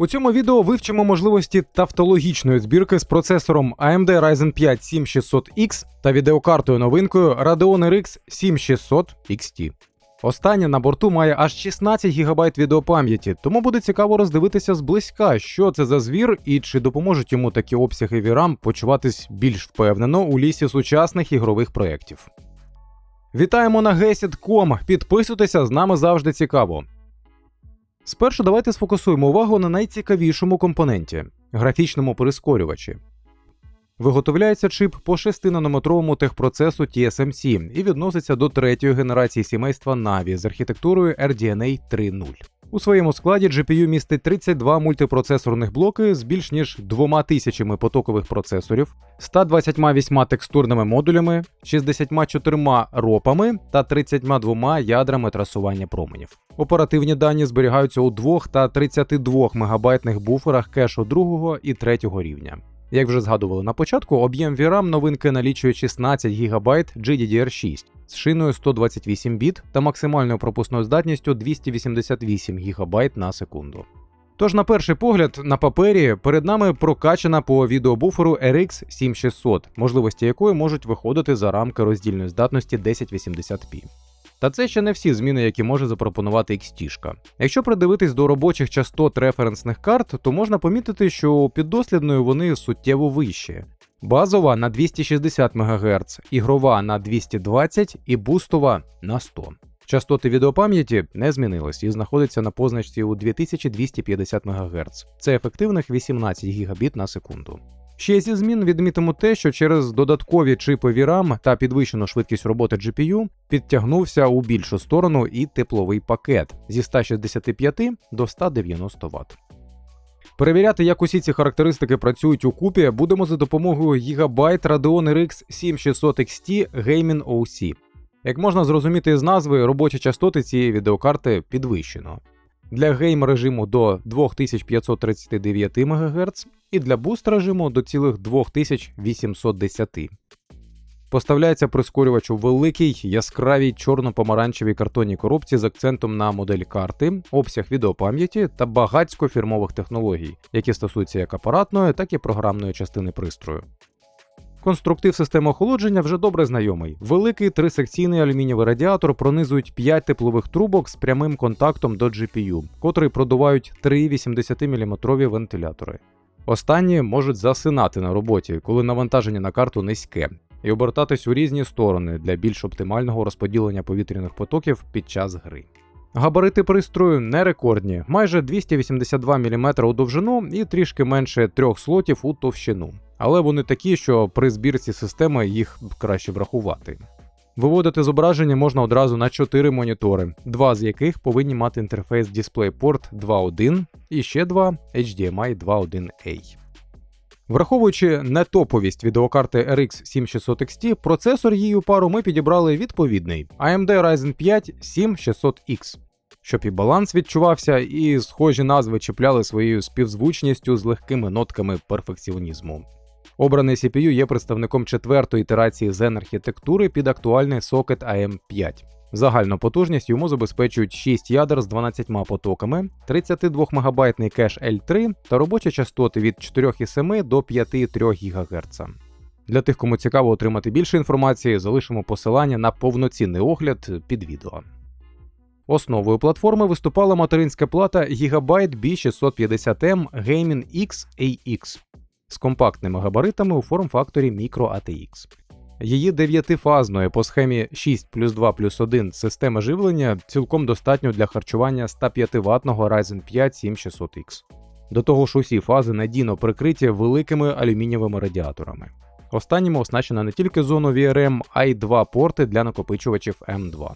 У цьому відео вивчимо можливості тавтологічної збірки з процесором AMD Ryzen 5 7600X та відеокартою новинкою Radeon RX 7600 XT. Остання на борту має аж 16 ГБ відеопам'яті, тому буде цікаво роздивитися зблизька, що це за звір і чи допоможуть йому такі обсяги VRAM почуватись більш впевнено у лісі сучасних ігрових проєктів. Вітаємо на Gesit.com, Підписуйтеся, з нами завжди цікаво. Спершу давайте сфокусуємо увагу на найцікавішому компоненті графічному прискорювачі. Виготовляється чип по 6-нанометровому техпроцесу TSMC і відноситься до третьої генерації сімейства Navi з архітектурою RDNA 3.0. У своєму складі GPU містить 32 мультипроцесорних блоки з більш ніж 2000 потокових процесорів, 128 текстурними модулями, 64 ропами та 32 ядрами трасування променів. Оперативні дані зберігаються у 2 та 32 мегабайтних буферах кешу другого і третього рівня. Як вже згадували на початку, об'єм VRAM новинки налічує 16 ГБ GDDR6 з шиною 128 біт та максимальною пропускною здатністю 288 ГБ на секунду. Тож, на перший погляд, на папері перед нами прокачана по відеобуферу RX 7600, можливості якої можуть виходити за рамки роздільної здатності 1080p. Та це ще не всі зміни, які може запропонувати XT. Якщо придивитись до робочих частот референсних карт, то можна помітити, що піддослідною вони суттєво вищі. Базова на 260 МГц, ігрова на 220 і бустова на 100. Частоти відеопам'яті не змінились і знаходяться на позначці у 2250 МГц. Це ефективних 18 Гбіт на секунду. Ще зі змін відмітимо те, що через додаткові чипи VRAM та підвищену швидкість роботи GPU підтягнувся у більшу сторону і тепловий пакет зі 165 до 190 Вт. Перевіряти, як усі ці характеристики працюють у купі, будемо за допомогою Gigabyte Radeon RX 7600 XT Gaming OC. Як можна зрозуміти з назви, робочі частоти цієї відеокарти підвищено. Для гейм режиму до 2539 МГц і для буст режиму до цілих 2810. Поставляється прискорювач у великій яскравій чорно-помаранчевій картонній коробці з акцентом на модель карти, обсяг відеопам'яті та багатько фірмових технологій, які стосуються як апаратної, так і програмної частини пристрою. Конструктив системи охолодження вже добре знайомий. Великий трисекційний алюмінієвий радіатор пронизують 5 теплових трубок з прямим контактом до GPU, котрий продувають 3 80-мм вентилятори. Останні можуть засинати на роботі, коли навантаження на карту низьке, і обертатись у різні сторони для більш оптимального розподілення повітряних потоків під час гри. Габарити пристрою не рекордні, майже 282 мм у довжину і трішки менше трьох слотів у товщину. Але вони такі, що при збірці системи їх краще врахувати. Виводити зображення можна одразу на 4 монітори, два з яких повинні мати інтерфейс DisplayPort 2.1 і ще два HDMI 2.1A. Враховуючи нетоповість відеокарти RX 7600 XT, процесор її у пару ми підібрали відповідний AMD Ryzen 5 7600X, щоб і баланс відчувався, і схожі назви чіпляли своєю співзвучністю з легкими нотками перфекціонізму. Обраний CPU є представником четвертої ітерації Zen архітектури під актуальний сокет AM5. Загальну потужність йому забезпечують 6 ядер з 12 потоками, 32 мегабайтний кеш L3 та робочі частоти від 4,7 до 5,3 ГГц. Для тих, кому цікаво отримати більше інформації, залишимо посилання на повноцінний огляд під відео. Основою платформи виступала материнська плата Gigabyte B650M Gaming X AX з компактними габаритами у форм-факторі Micro ATX. Її дев'ятифазної по схемі 6 плюс 2 плюс 1 системи живлення цілком достатньо для харчування 105 ватного Ryzen 5 7600X. До того ж, усі фази надійно прикриті великими алюмінієвими радіаторами. Останніми оснащена не тільки зону VRM, а й два порти для накопичувачів M2.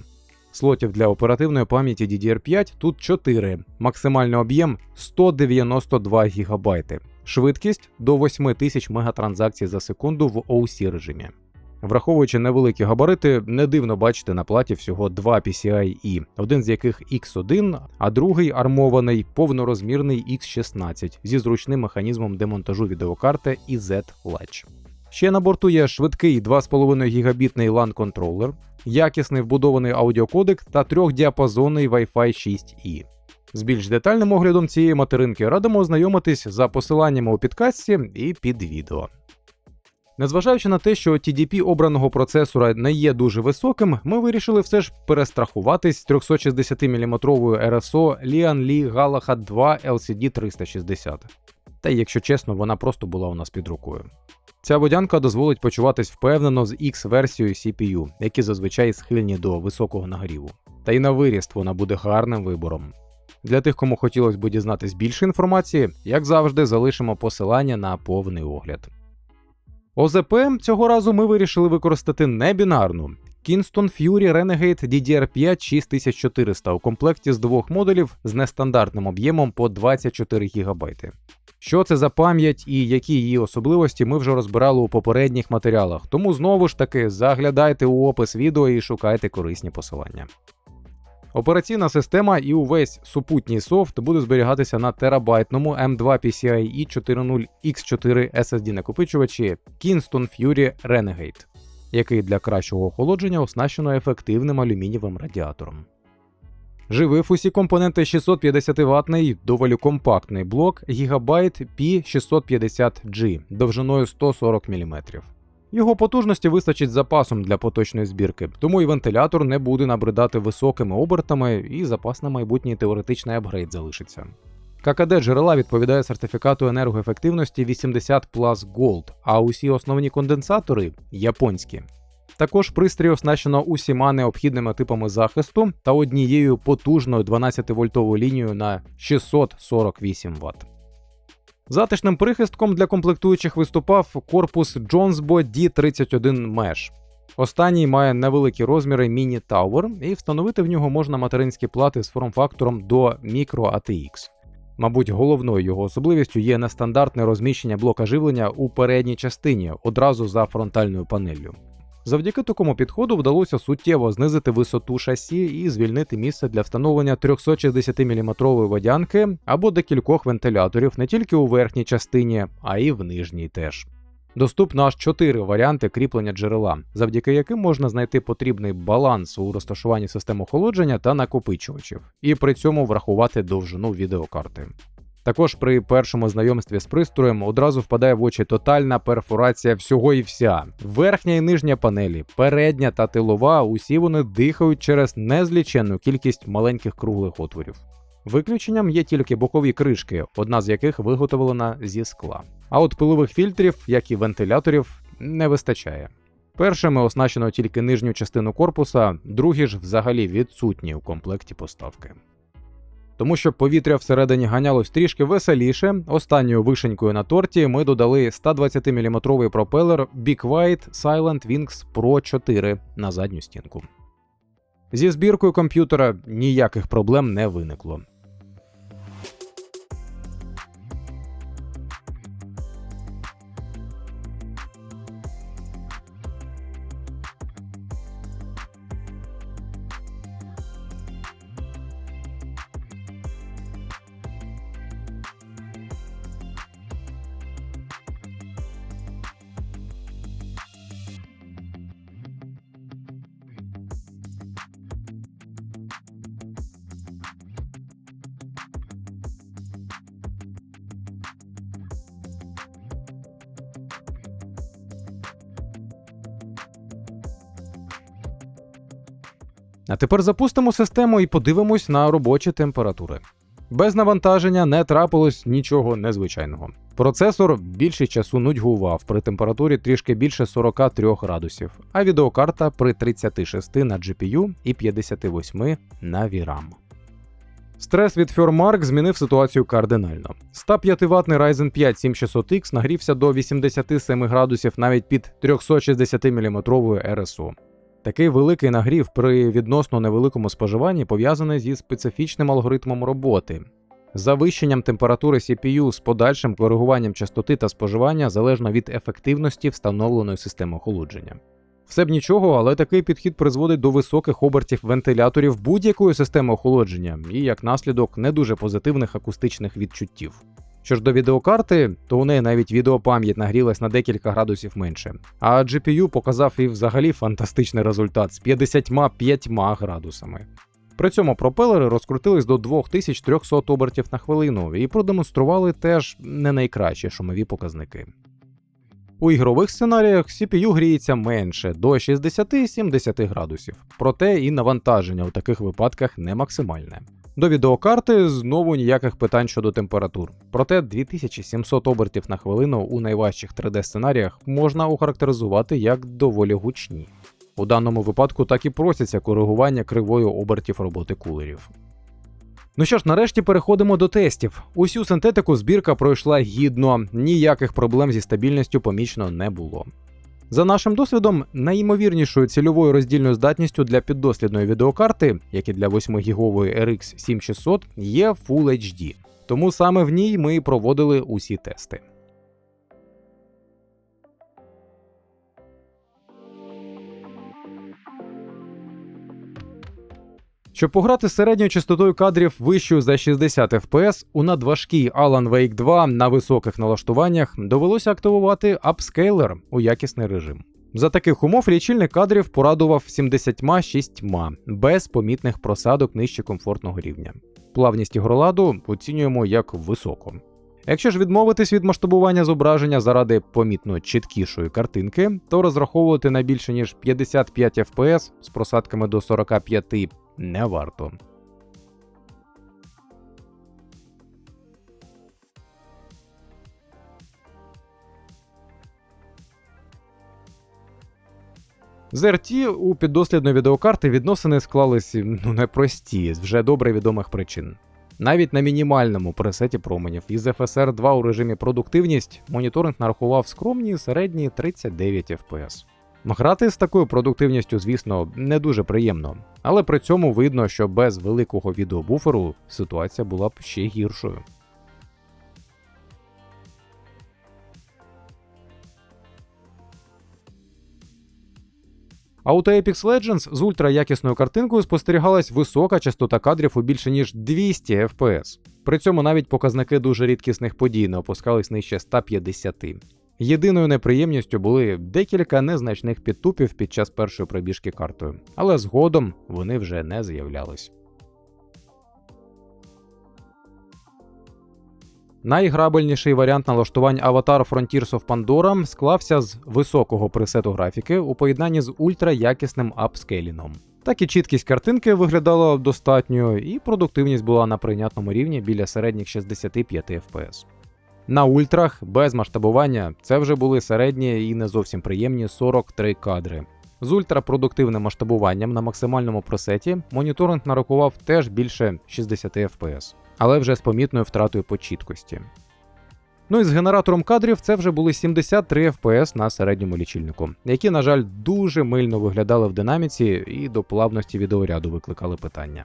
Слотів для оперативної пам'яті DDR5 тут 4, максимальний об'єм 192 ГБ, швидкість до 8000 мегатранзакцій за секунду в OC режимі. Враховуючи невеликі габарити, не дивно бачити на платі всього два PCIe, один з яких X1, а другий армований повнорозмірний X16 зі зручним механізмом демонтажу відеокарти і Z-Latch. Ще на борту є швидкий 2,5 гігабітний LAN контролер, якісний вбудований аудіокодек та трьохдіапазонний Wi-Fi 6E. З більш детальним оглядом цієї материнки радимо ознайомитись за посиланнями у підкасті і під відео. Незважаючи на те, що TDP обраного процесора не є дуже високим, ми вирішили все ж перестрахуватись 360-мм RSO Lian Li Galahad 2 LCD 360. Та якщо чесно, вона просто була у нас під рукою. Ця водянка дозволить почуватись впевнено з X-версією CPU, які зазвичай схильні до високого нагріву. Та й на виріст вона буде гарним вибором. Для тих, кому хотілося б дізнатись більше інформації, як завжди, залишимо посилання на повний огляд. ОЗП цього разу ми вирішили використати не бінарну. Kingston Fury Renegade DDR5 6400 у комплекті з двох модулів з нестандартним об'ємом по 24 ГБ. Що це за пам'ять і які її особливості ми вже розбирали у попередніх матеріалах, тому знову ж таки заглядайте у опис відео і шукайте корисні посилання. Операційна система і увесь супутній софт буде зберігатися на терабайтному M2 PCIe 4.0 X4 SSD накопичувачі Kingston Fury Renegade, який для кращого охолодження оснащено ефективним алюмінієвим радіатором. Живив усі компоненти 650 ватний доволі компактний блок Gigabyte P650G довжиною 140 мм. Його потужності вистачить запасом для поточної збірки, тому і вентилятор не буде набридати високими обертами, і запас на майбутній теоретичний апгрейд залишиться. ККД джерела відповідає сертифікату енергоефективності 80 Plus Gold, а усі основні конденсатори японські. Також пристрій оснащено усіма необхідними типами захисту та однією потужною 12-вольтовою лінією на 648 Вт. Затишним прихистком для комплектуючих виступав корпус Jonesbo D31 Mesh. Останній має невеликі розміри Mini Tower, і встановити в нього можна материнські плати з форм-фактором до Micro ATX. Мабуть, головною його особливістю є нестандартне розміщення блока живлення у передній частині одразу за фронтальною панеллю. Завдяки такому підходу вдалося суттєво знизити висоту шасі і звільнити місце для встановлення 360-мм водянки або декількох вентиляторів не тільки у верхній частині, а й в нижній теж. Доступно аж чотири варіанти кріплення джерела, завдяки яким можна знайти потрібний баланс у розташуванні систем охолодження та накопичувачів, і при цьому врахувати довжину відеокарти. Також при першому знайомстві з пристроєм одразу впадає в очі тотальна перфорація всього і вся. Верхня і нижня панелі, передня та тилова, усі вони дихають через незліченну кількість маленьких круглих отворів. Виключенням є тільки бокові кришки, одна з яких виготовлена зі скла. А от пилових фільтрів, як і вентиляторів, не вистачає. Першими оснащено тільки нижню частину корпуса, другі ж взагалі відсутні у комплекті поставки. Тому що повітря всередині ганялось трішки веселіше. Останньою вишенькою на торті ми додали 120-мм пропелер Big White Silent Wings Pro 4 на задню стінку. Зі збіркою комп'ютера ніяких проблем не виникло. А тепер запустимо систему і подивимось на робочі температури. Без навантаження не трапилось нічого незвичайного. Процесор більше часу нудьгував при температурі трішки більше 43 градусів, а відеокарта при 36 на GPU і 58 на VRAM. Стрес від Firmark змінив ситуацію кардинально. 105 ватний Ryzen 5 7600X нагрівся до 87 градусів навіть під 360 мм RSO. Такий великий нагрів при відносно невеликому споживанні пов'язаний зі специфічним алгоритмом роботи. Завищенням температури CPU з подальшим коригуванням частоти та споживання залежно від ефективності встановленої системи охолодження. Все б нічого, але такий підхід призводить до високих обертів вентиляторів будь-якої системи охолодження і, як наслідок, не дуже позитивних акустичних відчуттів. Що ж до відеокарти, то у неї навіть відеопам'ять нагрілась на декілька градусів менше. А GPU показав і взагалі фантастичний результат з 55 градусами. При цьому пропелери розкрутились до 2300 обертів на хвилину і продемонстрували теж не найкращі шумові показники. У ігрових сценаріях CPU гріється менше до 60-70 градусів, проте і навантаження у таких випадках не максимальне. До відеокарти знову ніяких питань щодо температур. Проте 2700 обертів на хвилину у найважчих 3D сценаріях можна охарактеризувати як доволі гучні. У даному випадку так і просяться коригування кривою обертів роботи кулерів. Ну що ж, нарешті переходимо до тестів. Усю синтетику збірка пройшла гідно, ніяких проблем зі стабільністю помічно не було. За нашим досвідом, найімовірнішою цільовою роздільною здатністю для піддослідної відеокарти, як і для 8-гігової RX 7600, є Full HD. Тому саме в ній ми і проводили усі тести. Щоб пограти середньою частотою кадрів вищою за 60 FPS, у надважкій Alan Wake 2 на високих налаштуваннях довелося активувати апскейлер у якісний режим. За таких умов лічильник кадрів порадував 76 без помітних просадок нижче комфортного рівня. Плавність ігроладу оцінюємо як високу. Якщо ж відмовитись від масштабування зображення заради помітно чіткішої картинки, то розраховувати на більше ніж 55 FPS з просадками до 45 не варто. З RT у піддослідної відеокарти відносини склалися ну непрості з вже добре відомих причин. Навіть на мінімальному пресеті променів із FSR 2 у режимі продуктивність моніторинг нарахував скромні середні 39 FPS. Грати з такою продуктивністю, звісно, не дуже приємно, але при цьому видно, що без великого відеобуферу ситуація була б ще гіршою. А у Apex Legends з ультраякісною картинкою спостерігалась висока частота кадрів у більше ніж 200 FPS. При цьому навіть показники дуже рідкісних подій не опускались нижче 150. Єдиною неприємністю були декілька незначних підтупів під час першої пробіжки картою, але згодом вони вже не з'являлись. Найграбельніший варіант налаштувань Avatar Frontiers of Pandora склався з високого пресету графіки у поєднанні з ультраякісним апскейліном. Так і чіткість картинки виглядала достатньою, і продуктивність була на прийнятному рівні біля середніх 65 FPS. На ультрах без масштабування це вже були середні і не зовсім приємні 43 кадри. З ультрапродуктивним масштабуванням на максимальному пресеті моніторинг нарахував теж більше 60 FPS, але вже з помітною втратою по чіткості. Ну і з генератором кадрів це вже були 73 FPS на середньому лічильнику, які, на жаль, дуже мильно виглядали в динаміці і до плавності відеоряду викликали питання.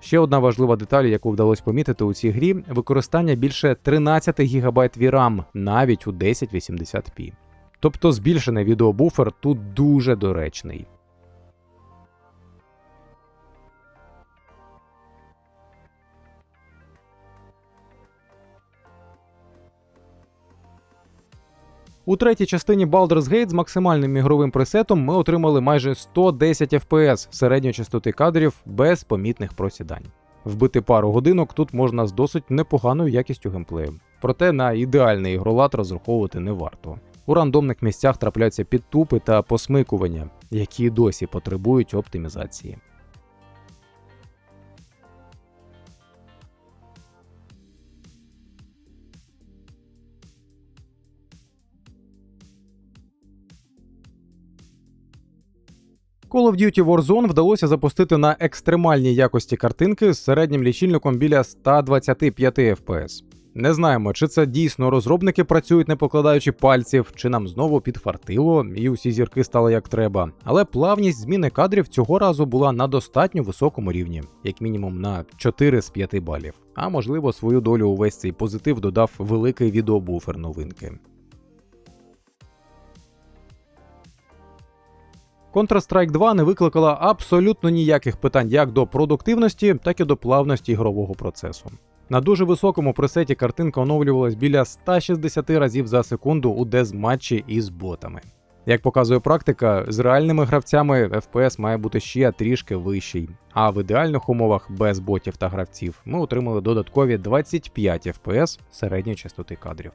Ще одна важлива деталь, яку вдалося помітити у цій грі, використання більше 13 ГБ VRAM навіть у 1080p. Тобто збільшений відеобуфер тут дуже доречний. У третій частині Baldur's Gate з максимальним ігровим пресетом ми отримали майже 110 FPS середньої частоти кадрів без помітних просідань. Вбити пару годинок тут можна з досить непоганою якістю геймплею. Проте на ідеальний ігролад розраховувати не варто. У рандомних місцях трапляються підтупи та посмикування, які досі потребують оптимізації. Call of Duty Warzone вдалося запустити на екстремальній якості картинки з середнім лічильником біля 125 FPS. Не знаємо, чи це дійсно розробники працюють не покладаючи пальців, чи нам знову підфартило, і усі зірки стали як треба. Але плавність зміни кадрів цього разу була на достатньо високому рівні, як мінімум на 4 з 5 балів. А можливо, свою долю увесь цей позитив додав великий відеобуфер новинки. Counter-Strike 2 не викликала абсолютно ніяких питань як до продуктивності, так і до плавності ігрового процесу. На дуже високому пресеті картинка оновлювалась біля 160 разів за секунду у дезматчі із ботами. Як показує практика, з реальними гравцями FPS має бути ще трішки вищий. А в ідеальних умовах без ботів та гравців ми отримали додаткові 25 FPS середньої частоти кадрів.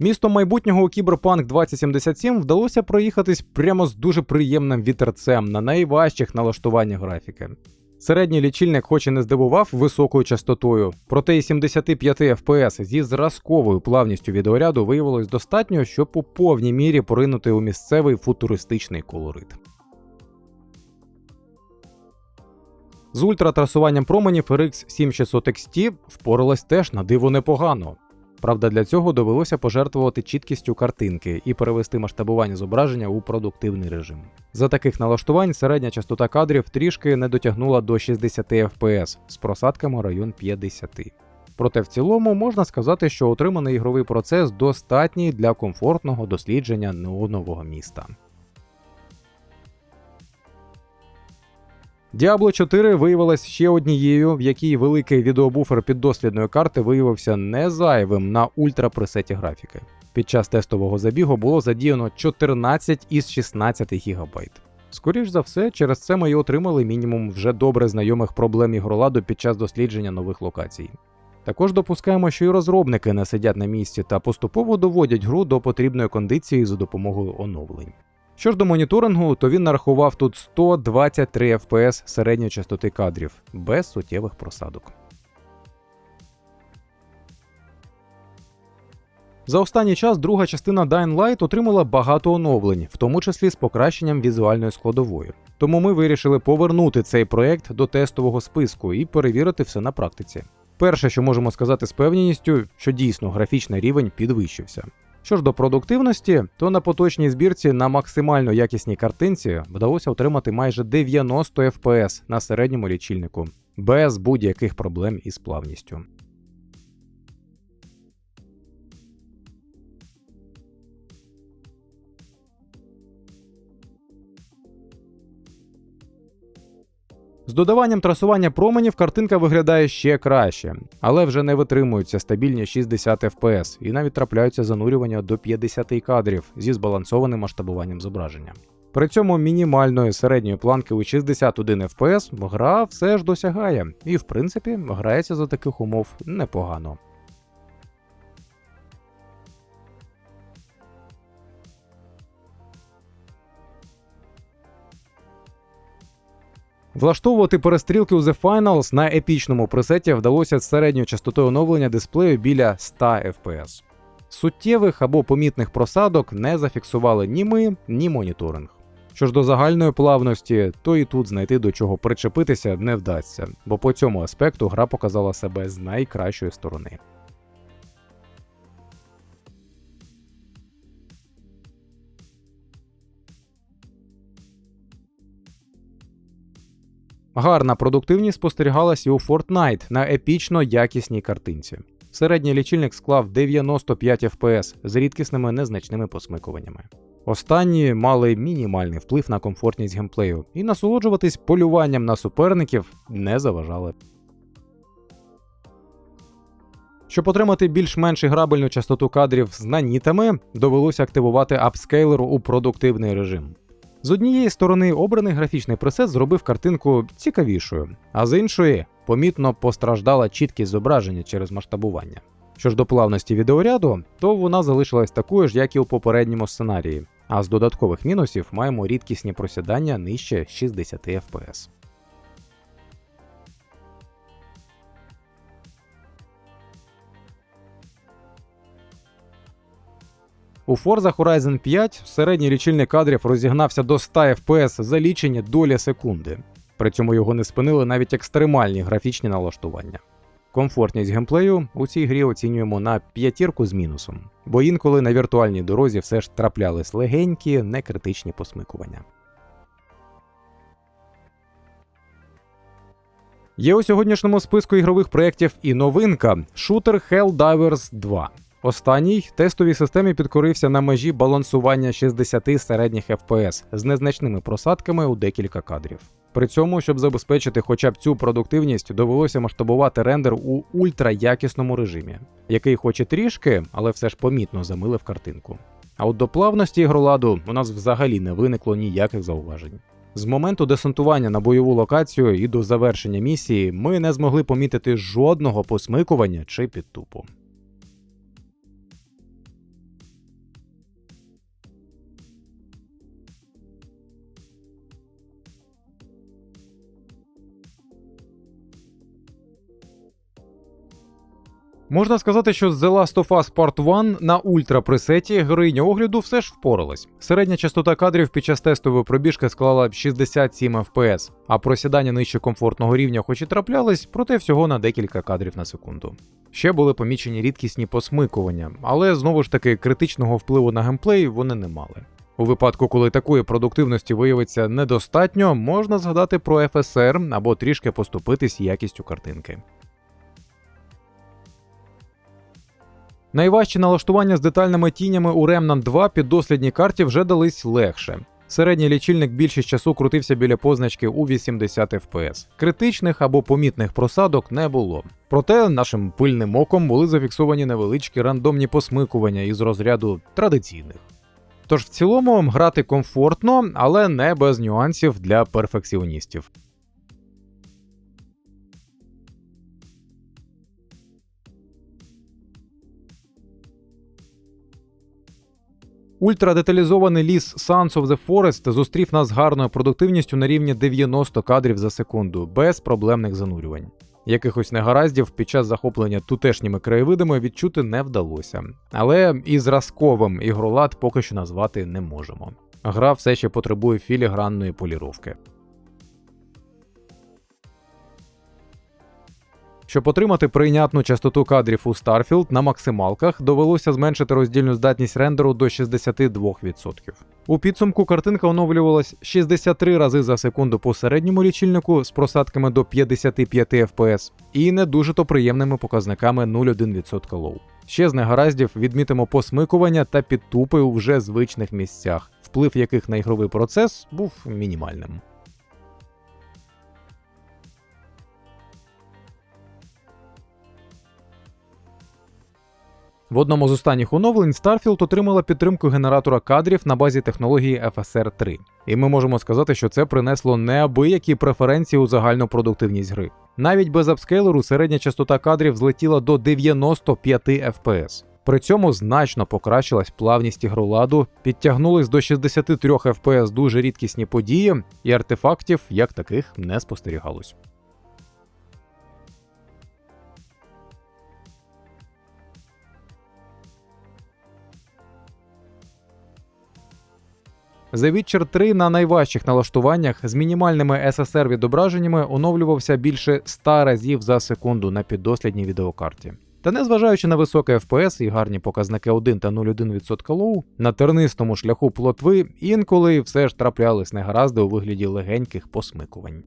Містом майбутнього Кіберпанк 2077 вдалося проїхатись прямо з дуже приємним вітерцем на найважчих налаштуваннях графіки. Середній лічильник, хоч і не здивував високою частотою, проте і 75 FPS зі зразковою плавністю відеоряду виявилось достатньо, щоб у повній мірі поринути у місцевий футуристичний колорит. З ультратрасуванням променів RX 7600 XT впоралась теж на диво непогано. Правда, для цього довелося пожертвувати чіткістю картинки і перевести масштабування зображення у продуктивний режим. За таких налаштувань середня частота кадрів трішки не дотягнула до 60 FPS з просадками район 50. Проте в цілому можна сказати, що отриманий ігровий процес достатній для комфортного дослідження неонового міста. Diablo 4 виявилась ще однією, в якій великий відеобуфер піддослідної карти виявився не зайвим на ультрапресеті графіки. Під час тестового забігу було задіяно 14 із 16 ГБ. Скоріш за все, через це ми й отримали мінімум вже добре знайомих проблем ігроладу під час дослідження нових локацій. Також допускаємо, що і розробники не сидять на місці та поступово доводять гру до потрібної кондиції за допомогою оновлень. Що ж до моніторингу, то він нарахував тут 123 FPS середньої частоти кадрів без суттєвих просадок. За останній час друга частина Dying Light отримала багато оновлень, в тому числі з покращенням візуальної складової. Тому ми вирішили повернути цей проект до тестового списку і перевірити все на практиці. Перше, що можемо сказати з певністю, що дійсно графічний рівень підвищився. Що ж до продуктивності, то на поточній збірці на максимально якісній картинці вдалося отримати майже 90 FPS на середньому лічильнику, без будь-яких проблем із плавністю. З додаванням трасування променів картинка виглядає ще краще, але вже не витримуються стабільні 60 FPS і навіть трапляються занурювання до 50 кадрів зі збалансованим масштабуванням зображення. При цьому мінімальної середньої планки у 61 FPS гра все ж досягає, і в принципі грається за таких умов непогано. Влаштовувати перестрілки у The Finals на епічному пресеті вдалося з середньою частотою оновлення дисплею біля 100 FPS. Суттєвих або помітних просадок не зафіксували ні ми, ні моніторинг. Що ж до загальної плавності, то і тут знайти до чого причепитися не вдасться, бо по цьому аспекту гра показала себе з найкращої сторони. Гарна продуктивність спостерігалася у Fortnite на епічно якісній картинці. Середній лічильник склав 95 FPS з рідкісними незначними посмикуваннями. Останні мали мінімальний вплив на комфортність геймплею, і насолоджуватись полюванням на суперників не заважали. Щоб отримати більш-менш грабельну частоту кадрів з нанітами, довелося активувати апскейлер у продуктивний режим. З однієї сторони, обраний графічний пресет зробив картинку цікавішою, а з іншої помітно постраждала чіткість зображення через масштабування. Що ж до плавності відеоряду, то вона залишилась такою ж, як і у попередньому сценарії. А з додаткових мінусів маємо рідкісні просідання нижче 60 FPS. У Forza Horizon 5 середній лічильник кадрів розігнався до 100 FPS за лічені долі секунди. При цьому його не спинили навіть екстремальні графічні налаштування. Комфортність геймплею у цій грі оцінюємо на п'ятірку з мінусом, бо інколи на віртуальній дорозі все ж траплялись легенькі, некритичні посмикування. Є у сьогоднішньому списку ігрових проєктів і новинка шутер Helldivers 2. Останній тестовій системі підкорився на межі балансування 60 середніх FPS з незначними просадками у декілька кадрів. При цьому, щоб забезпечити хоча б цю продуктивність, довелося масштабувати рендер у ультраякісному режимі, який хоч і трішки, але все ж помітно замилив картинку. А от до плавності ігроладу у нас взагалі не виникло ніяких зауважень. З моменту десантування на бойову локацію і до завершення місії ми не змогли помітити жодного посмикування чи підтупу. Можна сказати, що з The Last of Us Part 1 на ультра пресеті героїня огляду все ж впоралась. Середня частота кадрів під час тестової пробіжки склала 67 FPS, а просідання нижче комфортного рівня, хоч і траплялись, проте всього на декілька кадрів на секунду. Ще були помічені рідкісні посмикування, але знову ж таки критичного впливу на геймплей вони не мали. У випадку, коли такої продуктивності виявиться недостатньо, можна згадати про FSR або трішки поступитись якістю картинки. Найважчі налаштування з детальними тінями у Remnant 2 під дослідній карті вже дались легше. Середній лічильник більшість часу крутився біля позначки у 80 FPS. Критичних або помітних просадок не було. Проте нашим пильним оком були зафіксовані невеличкі рандомні посмикування із розряду традиційних. Тож в цілому грати комфортно, але не без нюансів для перфекціоністів. Ультрадеталізований ліс Sons of the Forest зустрів нас з гарною продуктивністю на рівні 90 кадрів за секунду, без проблемних занурювань. Якихось негараздів під час захоплення тутешніми краєвидами відчути не вдалося, але і зразковим ігролад поки що назвати не можемо. Гра все ще потребує філігранної поліровки. Щоб отримати прийнятну частоту кадрів у Starfield на максималках, довелося зменшити роздільну здатність рендеру до 62%. У підсумку картинка оновлювалась 63 рази за секунду по середньому лічильнику з просадками до 55 FPS і не дуже то приємними показниками 0,1% лоу. Ще з негараздів відмітимо посмикування та підтупи у вже звичних місцях, вплив яких на ігровий процес був мінімальним. В одному з останніх оновлень Starfield отримала підтримку генератора кадрів на базі технології FSR 3. І ми можемо сказати, що це принесло неабиякі преференції у загальну продуктивність гри. Навіть без апскейлеру середня частота кадрів злетіла до 95 FPS. При цьому значно покращилась плавність ігроладу, підтягнулись до 63 FPS дуже рідкісні події, і артефактів як таких не спостерігалось. The Witcher 3 на найважчих налаштуваннях з мінімальними SSR відображеннями оновлювався більше 100 разів за секунду на піддослідній відеокарті. Та незважаючи на високий FPS і гарні показники 1 та 0,1% лоу, на тернистому шляху плотви інколи все ж траплялись негаразди у вигляді легеньких посмикувань.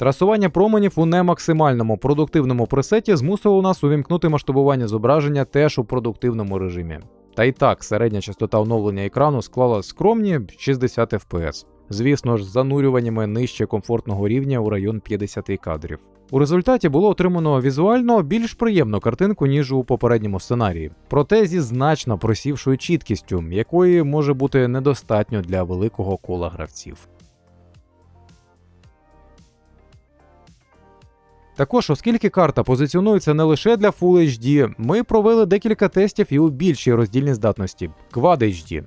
Трасування променів у немаксимальному продуктивному пресеті змусило нас увімкнути масштабування зображення теж у продуктивному режимі. Та й так, середня частота оновлення екрану склала скромні 60 FPS. Звісно ж, з занурюваннями нижче комфортного рівня у район 50 кадрів. У результаті було отримано візуально більш приємну картинку, ніж у попередньому сценарії, проте зі значно просівшою чіткістю, якої може бути недостатньо для великого кола гравців. Також, оскільки карта позиціонується не лише для Full HD, ми провели декілька тестів і у більшій роздільній здатності Quad HD.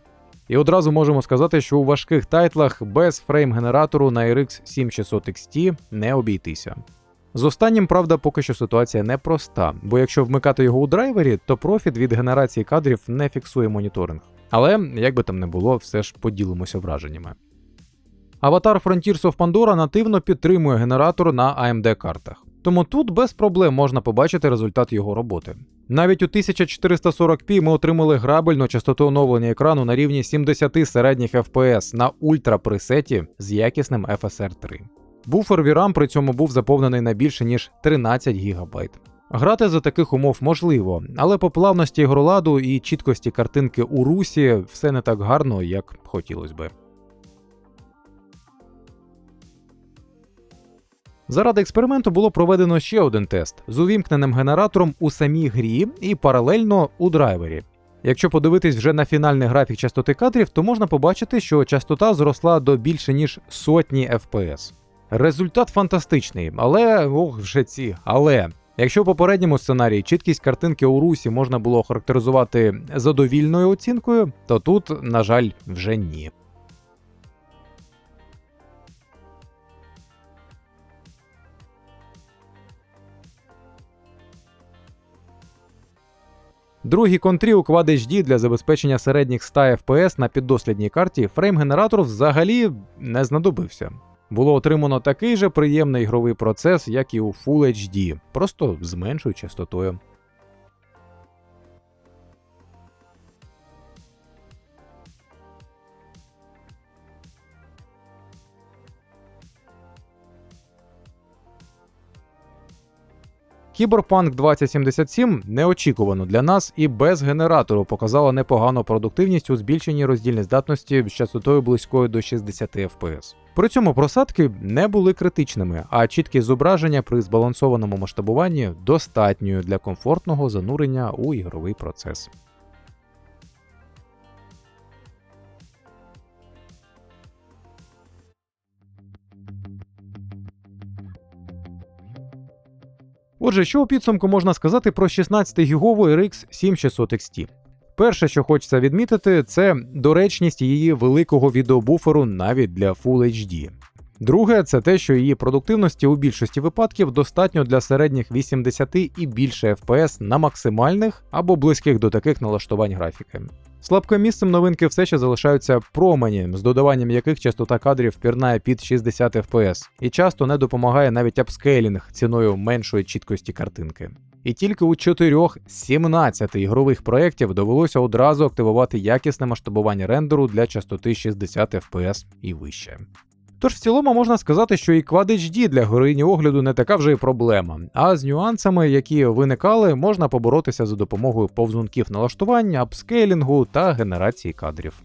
І одразу можемо сказати, що у важких тайтлах без фрейм-генератору на RX 7600 XT не обійтися. З останнім, правда, поки що ситуація непроста, бо якщо вмикати його у драйвері, то профіт від генерації кадрів не фіксує моніторинг. Але, як би там не було, все ж поділимося враженнями. Аватар Frontiers of Pandora нативно підтримує генератор на AMD картах. Тому тут без проблем можна побачити результат його роботи. Навіть у 1440p ми отримали грабельну частоту оновлення екрану на рівні 70 середніх FPS на ультра пресеті з якісним FSR 3. Буфер VRAM при цьому був заповнений на більше ніж 13 ГБ. Грати за таких умов можливо, але по плавності ігроладу і чіткості картинки у русі все не так гарно, як хотілося би. Заради експерименту було проведено ще один тест з увімкненим генератором у самій грі і паралельно у драйвері. Якщо подивитись вже на фінальний графік частоти кадрів, то можна побачити, що частота зросла до більше ніж сотні FPS. Результат фантастичний, але ох, вже ці. Але якщо в попередньому сценарії чіткість картинки у русі можна було охарактеризувати задовільною оцінкою, то тут, на жаль, вже ні. Другий контрі у Quad HD для забезпечення середніх 100 FPS на піддослідній карті фрейм-генератор взагалі не знадобився. Було отримано такий же приємний ігровий процес, як і у Full HD, просто з меншою частотою. Кіберпанк 2077 неочікувано для нас і без генератору показала непогану продуктивність у збільшенні роздільної здатності з частотою близькою до 60 FPS. При цьому просадки не були критичними, а чіткість зображення при збалансованому масштабуванні достатньою для комфортного занурення у ігровий процес. Отже, що у підсумку можна сказати про 16-гіговий RX 7600 XT? Перше, що хочеться відмітити, це доречність її великого відеобуферу навіть для Full HD. Друге, це те, що її продуктивності у більшості випадків достатньо для середніх 80 і більше FPS на максимальних або близьких до таких налаштувань графіки. Слабким місцем новинки все ще залишаються промені, з додаванням яких частота кадрів пірнає під 60 FPS, і часто не допомагає навіть апскейлінг ціною меншої чіткості картинки. І тільки у 4-17 ігрових проєктів довелося одразу активувати якісне масштабування рендеру для частоти 60 FPS і вище. Тож в цілому можна сказати, що і Quad HD для героїні огляду не така вже й проблема, а з нюансами, які виникали, можна поборотися за допомогою повзунків налаштування, апскейлінгу та генерації кадрів.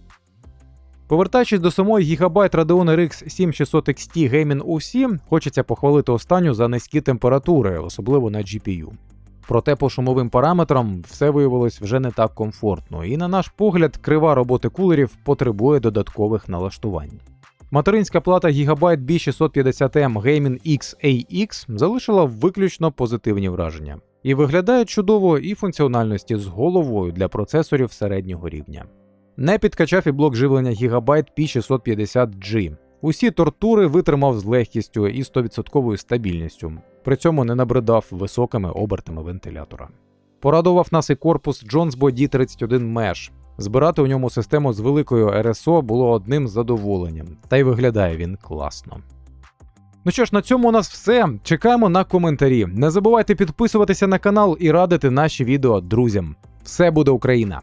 Повертаючись до самої Gigabyte Radeon RX 7600 XT Gaming UC, хочеться похвалити останню за низькі температури, особливо на GPU. Проте по шумовим параметрам все виявилось вже не так комфортно, і на наш погляд, крива роботи кулерів потребує додаткових налаштувань. Материнська плата Gigabyte B650M Gaming X AX залишила виключно позитивні враження. І виглядає чудово і функціональності з головою для процесорів середнього рівня. Не підкачав і блок живлення Gigabyte P650G. Усі тортури витримав з легкістю і 100% стабільністю, при цьому не набридав високими обертами вентилятора. Порадував нас і корпус Jonesbo D31 Mesh. Збирати у ньому систему з великою РСО було одним задоволенням, та й виглядає він класно. Ну що ж, на цьому у нас все. Чекаємо на коментарі. Не забувайте підписуватися на канал і радити наші відео друзям. Все буде Україна!